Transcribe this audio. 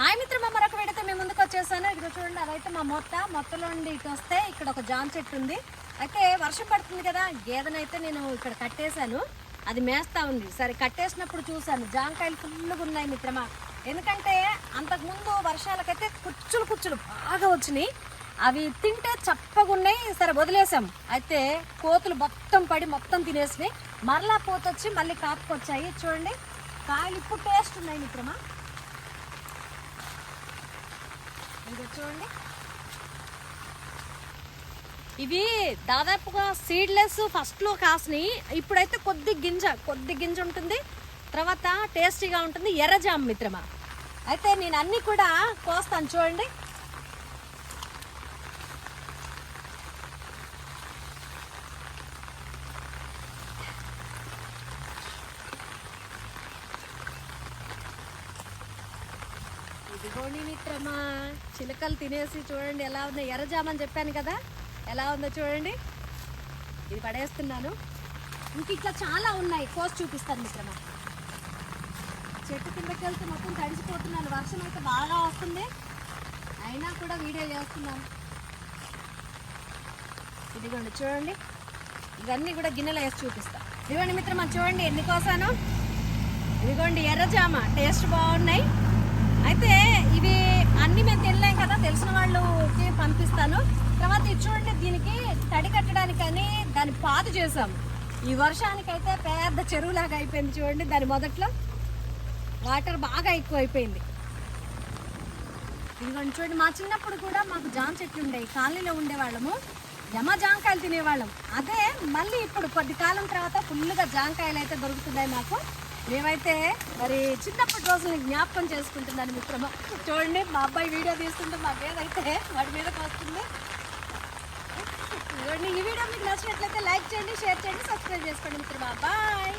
Hi మిత్రమా మరొక వీడితే మేము ముందుకు వచ్చేసాను. ఇక్కడ చూడండి అదైతే మా మొత్త. మొత్తలో నుండి ఇటు వస్తే ఇక్కడ ఒక జాన్ చెట్టు ఉంది. అయితే వర్షం పడుతుంది కదా గేదెనైతే నేను ఇక్కడ కట్టేశాను. అది మేస్తా ఉంది. సరే కట్టేసినప్పుడు చూశాను. జాంకాయలు ఫుల్గా ఉన్నాయి మిత్రమా. ఎందుకంటే అంతకుముందు వర్షాలకైతే కుచ్చులు కుచ్చులు బాగా వచ్చినాయి. అవి తింటే చప్పగా ఉన్నాయి. సరే వదిలేసాం. అయితే కోతులు మొత్తం పడి మొత్తం తినేసినాయి. మరలా పోతొచ్చి మళ్ళీ కాపుకొచ్చాయి. చూడండి కాయలు ఇప్పుడు టేస్ట్ ఉన్నాయి మిత్రమా. ఇదిగో చూడండి. ఇవి దాదాపుగా సీడ్లెస్ ఫస్ట్లో కాసినాయి. ఇప్పుడైతే కొద్ది గింజ కొద్ది గింజ ఉంటుంది. తర్వాత టేస్టీగా ఉంటుంది. ఎర్రజామ మిత్రమా అయితే నేను అన్నీ కూడా కోస్తాను చూడండి. ఇదిగోండి మిత్రమా. చిలకలు తినేసి చూడండి ఎలా ఉందో. ఎర్రజామని చెప్పాను కదా. ఎలా ఉందో చూడండి. ఇది పడేస్తున్నాను. ఇంక ఇట్లా చాలా ఉన్నాయి. కోసి చూపిస్తాను మిత్రమా. చెట్టు కిందకి వెళ్తే మొత్తం తడిసిపోతున్నాను. వర్షం అయితే బాగా వస్తుంది. అయినా కూడా వీడియో చేస్తున్నాను. ఇదిగోండి చూడండి. ఇవన్నీ కూడా గిన్నెలో వేసి చూపిస్తాను ఇదిగోండి మిత్రమా చూడండి ఎన్ని కోసాను. ఇదిగోండి ఎర్రజామ. టేస్ట్ బాగున్నాయి. అయితే ఇవి అన్ని మేము తినలేం కదా తెలిసిన వాళ్ళకి పంపిస్తాను. తర్వాత ఇది చూడండి దీనికి తడి కట్టడానికని దాన్ని పాదు చేసాం ఈ వర్షానికైతే పెద్ద చెరువులాగా అయిపోయింది చూడండి దాని మొదట్లో. వాటర్ బాగా ఎక్కువ అయిపోయింది ఇదిగోండి చూడండి మా చిన్నప్పుడు కూడా మాకు జామ చెట్లు ఉండేవి కాలనీలో ఉండేవాళ్ళము. జమ జాంకాయలు తినేవాళ్ళం. అదే మళ్ళీ ఇప్పుడు కొద్ది కాలం తర్వాత ఫుల్గా జాంకాయలు అయితే దొరుకుతున్నాయి మాకు. మేమైతే మరి చిన్నప్పటి రోజుల్ని జ్ఞాపకం చేసుకుంటున్నాను మిత్రమా చూడండి మా అబ్బాయి వీడియో తీస్తుంటే మాకేదైతే ఏదైతే వాడి మీదకి వస్తుంది. చూడండి ఈ వీడియో మీకు నచ్చినట్లయితే లైక్ చేయండి షేర్ చేయండి సబ్స్క్రైబ్ చేసుకోండి మిత్రమా. బాయ్.